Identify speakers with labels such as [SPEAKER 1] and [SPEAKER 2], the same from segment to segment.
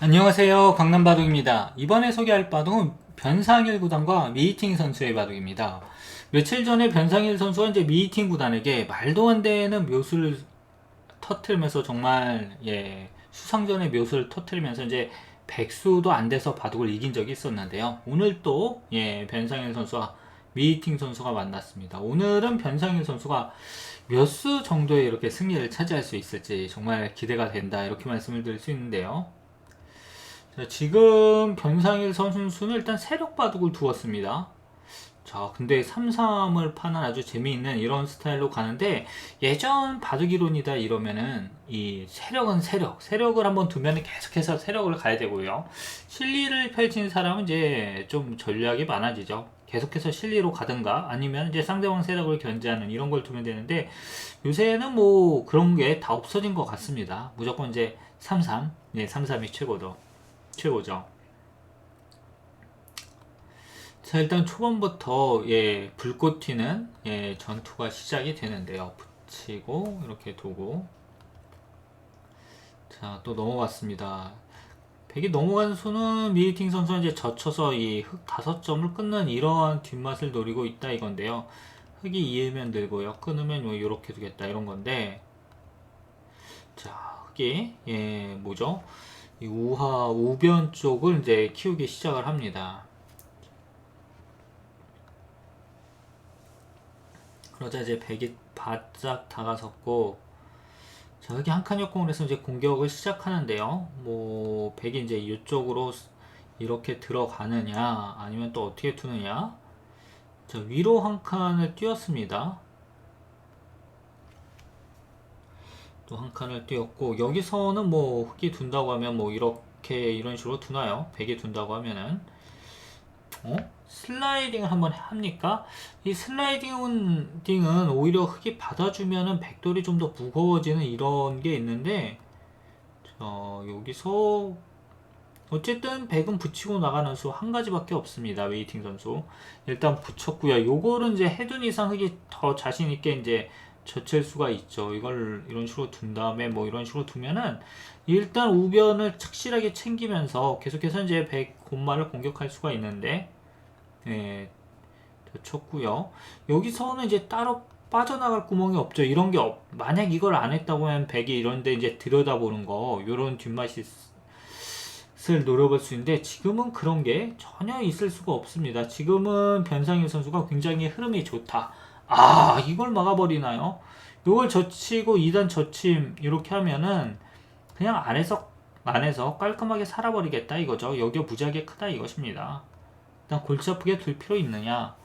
[SPEAKER 1] 안녕하세요. 강남바둑입니다. 이번에 소개할 바둑은 변상일 구단과 미팅 선수의 바둑입니다. 며칠 전에 변상일 선수가 이제 미팅 구단에게 말도 안 되는 묘수를 터트리면서 정말 예, 수상전의 묘수를 터트리면서 이제 백수도 안 돼서 바둑을 이긴 적이 있었는데요. 오늘 또 예, 변상일 선수와 미팅 선수가 만났습니다. 오늘은 변상일 선수가 몇 수 정도의 이렇게 승리를 차지할 수 있을지 정말 기대가 된다 이렇게 말씀을 드릴 수 있는데요. 자, 지금 변상일 선수는 일단 세력 바둑을 두었습니다. 자, 근데 3-3을 파는 아주 재미있는 이런 스타일로 가는데 예전 바둑 이론이다 이러면은 이 세력은 세력, 세력을 한번 두면 계속해서 세력을 가야 되고요. 실리를 펼친 사람은 이제 좀 전략이 많아지죠. 계속해서 실리로 가든가 아니면 이제 상대방 세력을 견제하는 이런 걸 두면 되는데 요새는 뭐 그런 게 다 없어진 것 같습니다. 무조건 이제 3-3, 네, 3-3이 최고도. 최고죠. 자, 일단 초반부터 예, 불꽃 튀는 예, 전투가 시작이 되는데요. 붙이고 이렇게 두고 자, 또 넘어갔습니다. 백이 넘어간 수는 미리팅 선수가 이제 젖혀서 이 흑 다섯 점을 끊는 이러한 뒷맛을 노리고 있다 이건데요. 흑이 이으면 들고요. 끊으면 요 요렇게 두겠다 이런 건데 자, 흑이 예, 뭐죠? 이 우하 우변 쪽을 이제 키우기 시작을 합니다. 그러자 이제 백이 바짝 다가섰고 자 여기 한칸 역공을 해서 이제 공격을 시작하는데요. 뭐 백이 이제 이쪽으로 이렇게 들어가느냐 아니면 또 어떻게 두느냐 자 위로 한 칸을 띄웠습니다. 또 한 칸을 띄웠고 여기서는 뭐 흑이 둔다고 하면 뭐 이렇게 이런 식으로 두나요? 백이 둔다고 하면은 어? 슬라이딩을 한번 합니까? 이 슬라이딩은 딩은 오히려 흑이 받아주면은 백돌이 좀 더 무거워지는 이런 게 있는데 자 여기서 어쨌든 백은 붙이고 나가는 수 한 가지밖에 없습니다. 웨이팅 선수 일단 붙였고요. 요거는 이제 해둔 이상 흑이 더 자신 있게 이제 젖힐 수가 있죠. 이걸 이런 식으로 둔 다음에 뭐 이런 식으로 두면은 일단 우변을 착실하게 챙기면서 계속해서 이제 백 곰마를 공격할 수가 있는데 예, 쳤고요. 여기서는 이제 따로 빠져나갈 구멍이 없죠. 이런 게 없, 만약 이걸 안 했다고 하면 백이 이런데 이제 들여다보는 거 요런 뒷맛이 을 노려볼 수 있는데 지금은 그런 게 전혀 있을 수가 없습니다. 지금은 변상일 선수가 굉장히 흐름이 좋다. 아 이걸 막아버리나요? 이걸 젖히고 2단 젖힘 이렇게 하면은 그냥 안에서 안에서 깔끔하게 살아버리겠다 이거죠. 여기가 무지하게 크다 이것입니다. 일단 골치 아프게 둘 필요 있느냐?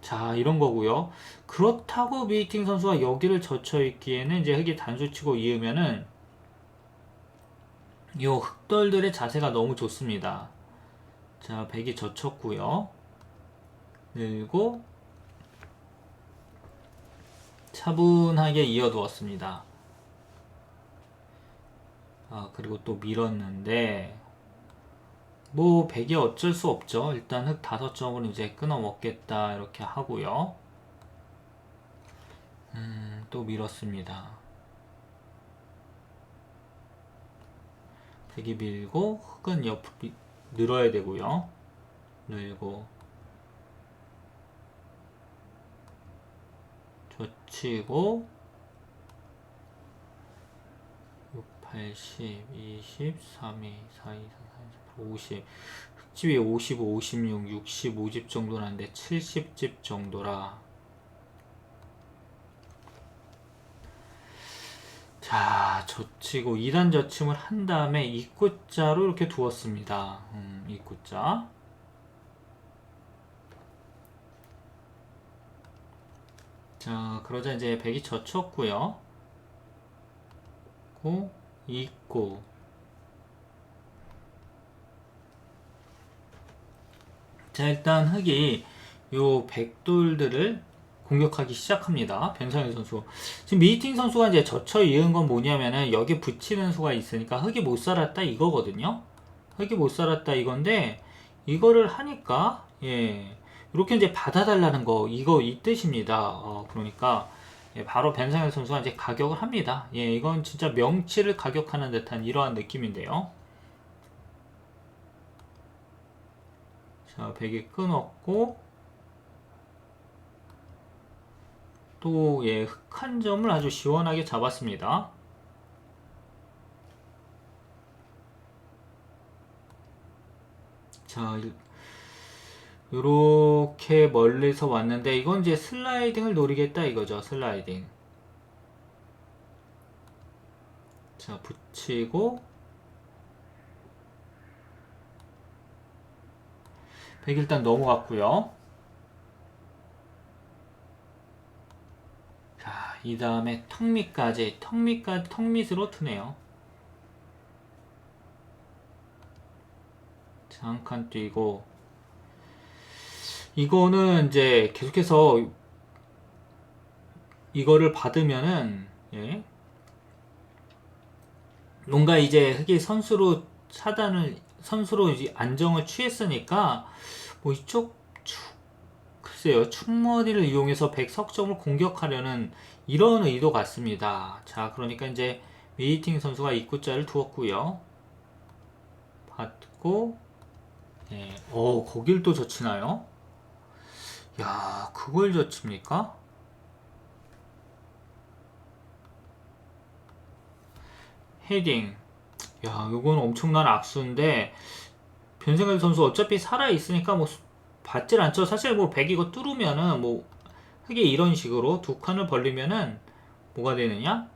[SPEAKER 1] 자 이런 거고요. 그렇다고 미팅 선수가 여기를 젖혀 있기에는 이제 흙이 단수치고 이으면은 이 흑돌들의 자세가 너무 좋습니다. 자 백이 젖혔고요. 늘고 차분하게 이어두었습니다. 아, 그리고 또 밀었는데, 뭐, 백이 어쩔 수 없죠. 일단 흑 다섯 점으로 이제 끊어 먹겠다, 이렇게 하고요. 음, 또 밀었습니다. 백이 밀고, 흑은 옆, 늘어야 되고요. 늘고, 젖히고 6, 80, 20, 3, 2, 4, 2, 4, 4, 50 흑집이 55, 56, 60, 5집 정도라는데 70집 정도라. 자 젖히고 2단 젖힘을 한 다음에 입구자로 이렇게 두었습니다. 음, 입구자 자, 그러자 이제 백이 젖혔고요. 고, 있고. 자, 일단 흑이 요 백돌들을 공격하기 시작합니다. 변상현 선수. 지금 미팅 선수가 이제 젖혀 이은 건 뭐냐면은 여기 붙이는 수가 있으니까 흑이 못 살았다 이거거든요. 흑이 못 살았다 이건데 이거를 하니까 예. 이렇게 이제 받아달라는 거 이거 이 뜻입니다. 어, 그러니까 예, 바로 변상현 선수가 이제 가격을 합니다. 예, 이건 진짜 명치를 가격하는 듯한 이러한 느낌인데요. 자, 베개 끊었고 또 예, 흑한 점을 아주 시원하게 잡았습니다. 자, 일- 요렇게 멀리서 왔는데 이건 이제 슬라이딩을 노리겠다 이거죠. 슬라이딩. 자, 붙이고 100 일단 넘어갔고요. 자, 이 다음에 턱 밑까지, 턱 밑까지, 턱 밑으로 트네요. 칸 뛰고, 이거는 이제 계속해서 이거를 받으면은, 예. 뭔가 이제 흑이 선수로 차단을, 선수로 이제 안정을 취했으니까, 뭐 이쪽 축, 글쎄요, 축머리를 이용해서 백석점을 공격하려는 이런 의도 같습니다. 자, 그러니까 이제 메이팅 선수가 입구자를 두었고요. 받고, 예, 어, 거길 또 젖히나요? 야, 그걸 젖힙니까? 헤딩. 야, 이건 엄청난 악수인데, 변생각 선수 어차피 살아 있으니까 뭐 수- 받질 않죠. 사실 뭐 100 이거 뚫으면은 뭐 흑에 이런 식으로 두 칸을 벌리면은 뭐가 되느냐?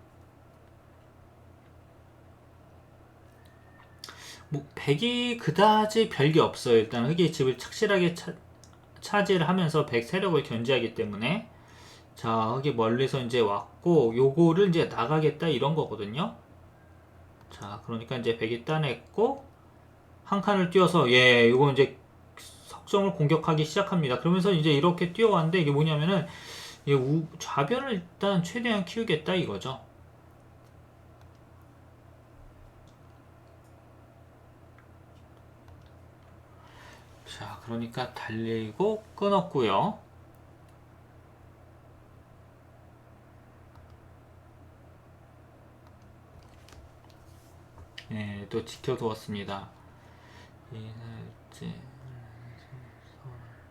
[SPEAKER 1] 뭐 100이 그다지 별게 없어요. 일단 흑이 집을 착실하게 차, 차지를 하면서 100 세력을 견제하기 때문에 자, 흑이 멀리서 이제 왔고 요거를 이제 나가겠다 이런 거거든요. 자, 그러니까 이제 100이 따냈고 한 칸을 띄워서 예, 이거 이제 석점을 공격하기 시작합니다. 그러면서 이제 이렇게 뛰어왔는데 이게 뭐냐면은 이 우, 좌변을 일단 최대한 키우겠다 이거죠. 자, 그러니까 달리고 끊었고요. 예, 또 지켜두었습니다. 이날째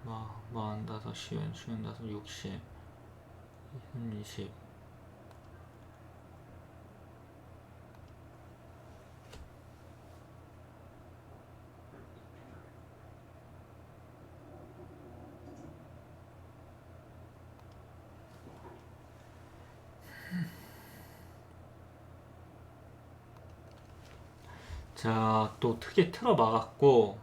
[SPEAKER 1] 마, 마흔 다섯, 쉬운, 쉬운 다섯, 육십, 이십. 자, 또 크게 틀어 막았고,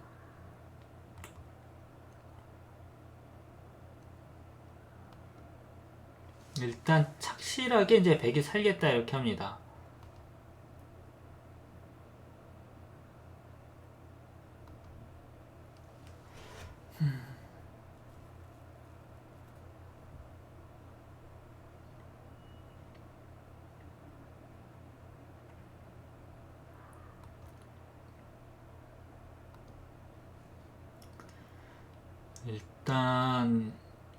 [SPEAKER 1] 일단 착실하게 이제 백이 살겠다 이렇게 합니다. 일단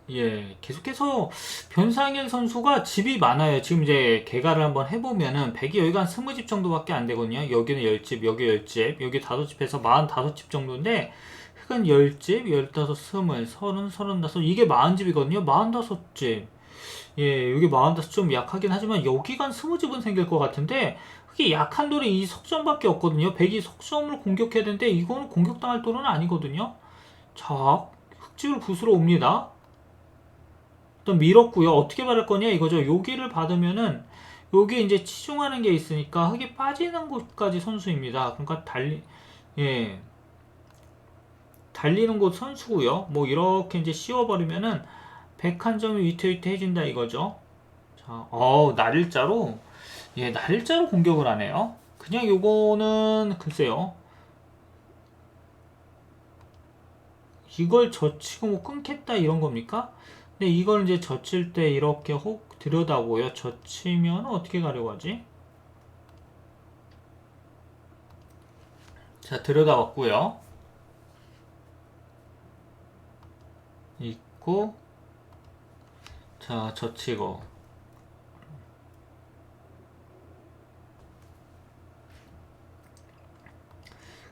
[SPEAKER 1] 예 계속해서 변상현 선수가 집이 많아요. 지금 이제 개가를 한번 해보면은 100이 여기가 한 20집 정도밖에 안 되거든요. 여기는 10집, 여기 10집, 여기 5집 해서 45집 정도인데 흑은 10집, 15, 20, 30, 35 이게 40집이거든요. 45집 예 여기 45좀 약하긴 하지만 여기가 한 20집은 생길 것 같은데 흑이 약한 돌이 이 석점밖에 없거든요. 100이 석점을 공격해야 되는데 이거는 공격당할 돌은 아니거든요. 자 흑집을 부수러 옵니다. 일단 밀었고요. 어떻게 받을 거냐 이거죠. 여기를 받으면은 여기 이제 치중하는 게 있으니까 흙이 빠지는 곳까지 선수입니다. 그러니까 달리 예 달리는 곳 선수고요. 뭐 이렇게 이제 씌워버리면은 100한 점이 위태위태해진다 이거죠. 자, 어 날일자로 예 날일자로 공격을 하네요. 그냥 요거는 글쎄요. 이걸 젖히고 뭐 끊겠다 이런 겁니까? 근데 이걸 이제 젖힐 때 이렇게 혹 들여다보요. 젖히면 어떻게 가려고 하지? 자, 들여다봤고요. 있고, 자, 젖히고.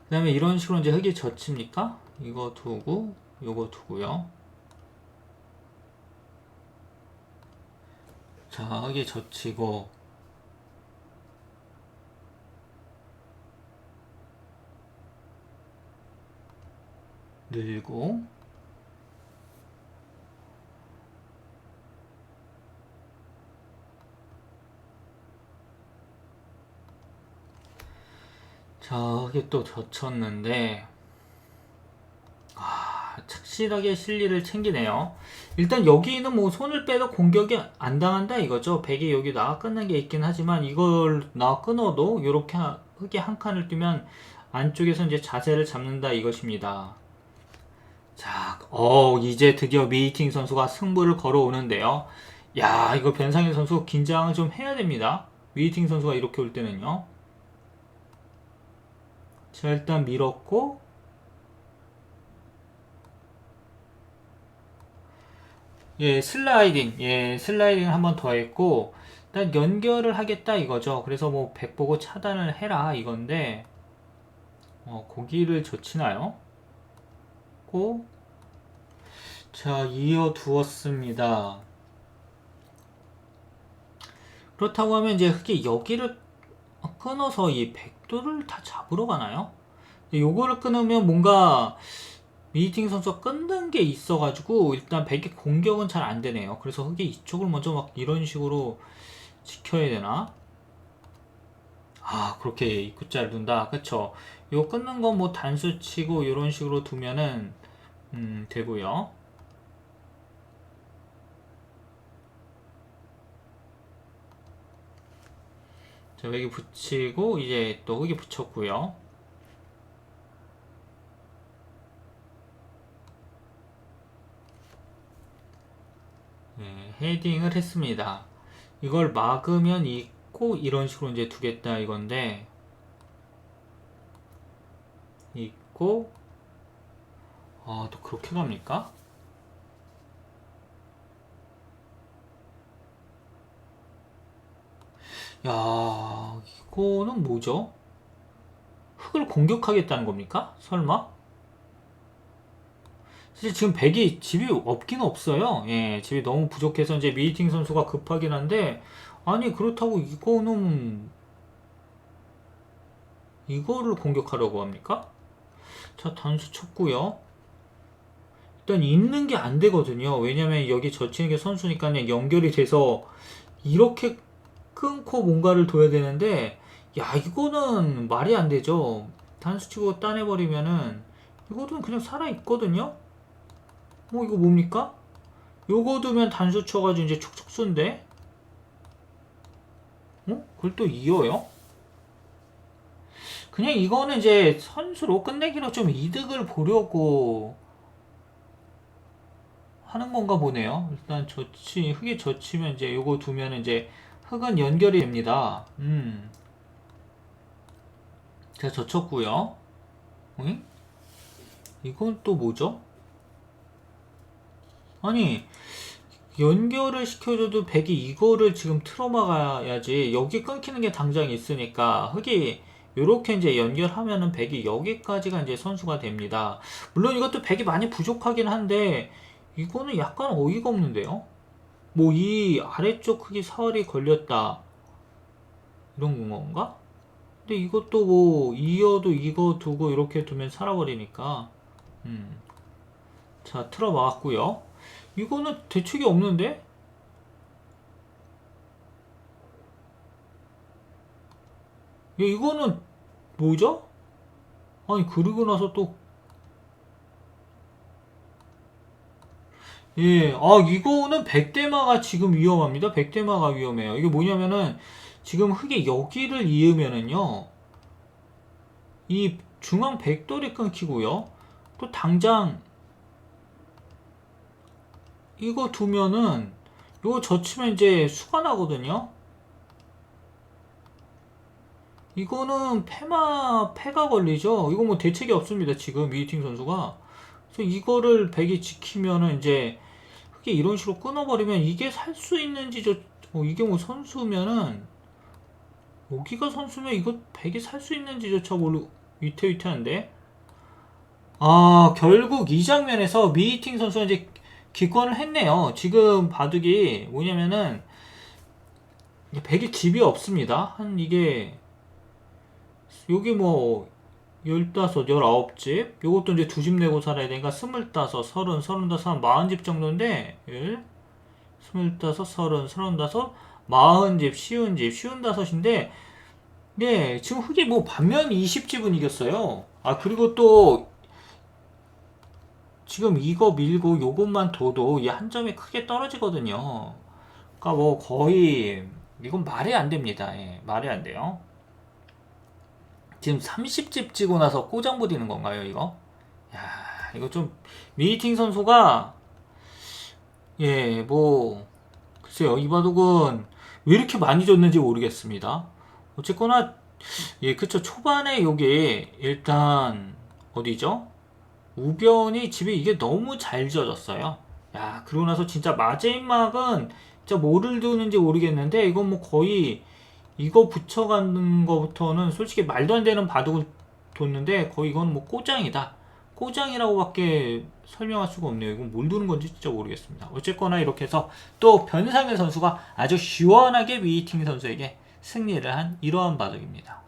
[SPEAKER 1] 그 다음에 이런 식으로 이제 흙이 젖힙니까? 이거 두고, 요거 두고요. 자, 흑이 젖히고. 늘고. 자, 흑이 또 젖혔는데. 아, 착실하게 실리를 챙기네요. 일단 여기는 뭐 손을 빼도 공격이 안 당한다 이거죠. 백이 여기 나와 끊는 게 있긴 하지만 이걸 나와 끊어도 이렇게 흙에 한 칸을 뜨면 안쪽에서 이제 자세를 잡는다 이것입니다. 자, 어, 이제 드디어 미이팅 선수가 승부를 걸어오는데요. 야, 이거 변상일 선수 긴장을 좀 해야 됩니다. 미이팅 선수가 이렇게 올 때는요. 자, 일단 밀었고, 예, 슬라이딩, 예, 슬라이딩 한번 더 했고, 일단 연결을 하겠다 이거죠. 그래서 뭐, 백 보고 차단을 해라 이건데, 어, 고기를 젖히나요? 고, 자, 이어 두었습니다. 그렇다고 하면 이제 흑이 여기를 끊어서 이 백도를 다 잡으러 가나요? 요거를 끊으면 뭔가 미팅 선수가 끊는 게 있어가지고 일단 백의 공격은 잘 안 되네요. 그래서 흑이 이쪽을 먼저 막 이런 식으로 지켜야 되나? 아 그렇게 입구자를 둔다. 그쵸? 요 끊는 건 뭐 단수 치고 이런 식으로 두면은 음, 되고요. 자 여기 붙이고 이제 또 흑이 붙였고요. 네, 헤딩을 했습니다. 이걸 막으면 있고 이런 식으로 이제 두겠다 이건데 있고 아 또 그렇게 갑니까? 야 이거는 뭐죠? 흙을 공격하겠다는 겁니까? 설마? 사실 지금 백이 집이 없긴 없어요. 예, 집이 너무 부족해서 이제 미팅 선수가 급하긴 한데 아니 그렇다고 이거는 이거를 공격하려고 합니까? 자 단수 쳤고요. 일단 있는 게 안 되거든요. 왜냐면 여기 젖히는 게 선수니까 그냥 연결이 돼서 이렇게 끊고 뭔가를 둬야 되는데 야 이거는 말이 안 되죠. 단수 치고 따내버리면은 이거는 그냥 살아 있거든요. 어 이거 뭡니까? 요거 두면 단수 쳐가지고 이제 촉촉 쏜데 어? 그걸 또 이어요? 그냥 이거는 이제 선수로 끝내기로 좀 이득을 보려고 하는 건가 보네요. 일단 젖치, 흙에 젖히면 이제 요거 두면 이제 흙은 연결이 됩니다. 음. 제가 젖혔고요. 응? 이건 또 뭐죠? 아니 연결을 시켜줘도 백이 이거를 지금 틀어막아야지 여기 끊기는 게 당장 있으니까 흙이 이렇게 이제 연결하면은 백이 여기까지가 이제 선수가 됩니다. 물론 이것도 백이 많이 부족하긴 한데 이거는 약간 어이가 없는데요. 뭐 이 아래쪽 흙이 사활이 걸렸다 이런 건가? 근데 이것도 뭐 이어도 이거 두고 이렇게 두면 살아버리니까 음. 자 틀어 막았고요. 이거는 대책이 없는데? 야, 이거는 뭐죠? 아니 그리고 나서 또 예, 아 이거는 백대마가 지금 위험합니다. 백대마가 위험해요. 이게 뭐냐면은 지금 흙에 여기를 이으면은요 이 중앙 백돌이 끊기고요. 또 당장 이거 두면은 이거 젖히면 이제 수가 나거든요. 이거는 패마 패가 걸리죠. 이거 뭐 대책이 없습니다. 지금 미팅 선수가. 그래서 이거를 백이 지키면은 이제 그게 이런 식으로 끊어버리면 이게 살 수 있는지 저 어, 이게 뭐 선수면은 여기가 선수면 이거 백이 살 수 있는지조차 모르 위태위태한데 아, 결국 이 장면에서 미히팅 선수가 이제 기권을 했네요. 지금 바둑이 뭐냐면은 이게 백이 집이 없습니다. 한 이게 여기 뭐 열다섯, 열아홉 집 요것도 이제 두 집 내고 살아야 되니까 스물다섯, 서른, 서른다섯, 한 마흔 집 정도인데 일, 스물다섯, 서른, 서른다섯, 마흔 집, 쉬운 집, 쉬운 다섯인데 네, 지금 흑이 뭐 반면 20집은 이겼어요. 아, 그리고 또 지금 이거 밀고 요것만 둬도 이한 점이 크게 떨어지거든요. 그러니까 뭐 거의 이건 말이 안 됩니다. 예, 말이 안 돼요. 지금 30집 찍고 나서 꼬장 부리는 건가요, 이거? 야, 이거 좀 미팅 선수가 예, 뭐 글쎄요. 이 바둑은 왜 이렇게 많이 졌는지 모르겠습니다. 어쨌거나 예, 그쵸. 초반에 요게 일단 어디죠? 우변이 집에 이게 너무 잘 지어졌어요. 야, 그러고 나서 진짜 마제인막은 진짜 뭐를 두는지 모르겠는데 이건 뭐 거의 이거 붙여가는 거부터는 솔직히 말도 안 되는 바둑을 뒀는데 거의 이건 뭐 꼬장이다. 꼬장이라고밖에 설명할 수가 없네요. 이건 뭘 두는 건지 진짜 모르겠습니다. 어쨌거나 이렇게 해서 또 변상현 선수가 아주 시원하게 위이팅 선수에게 승리를 한 이러한 바둑입니다.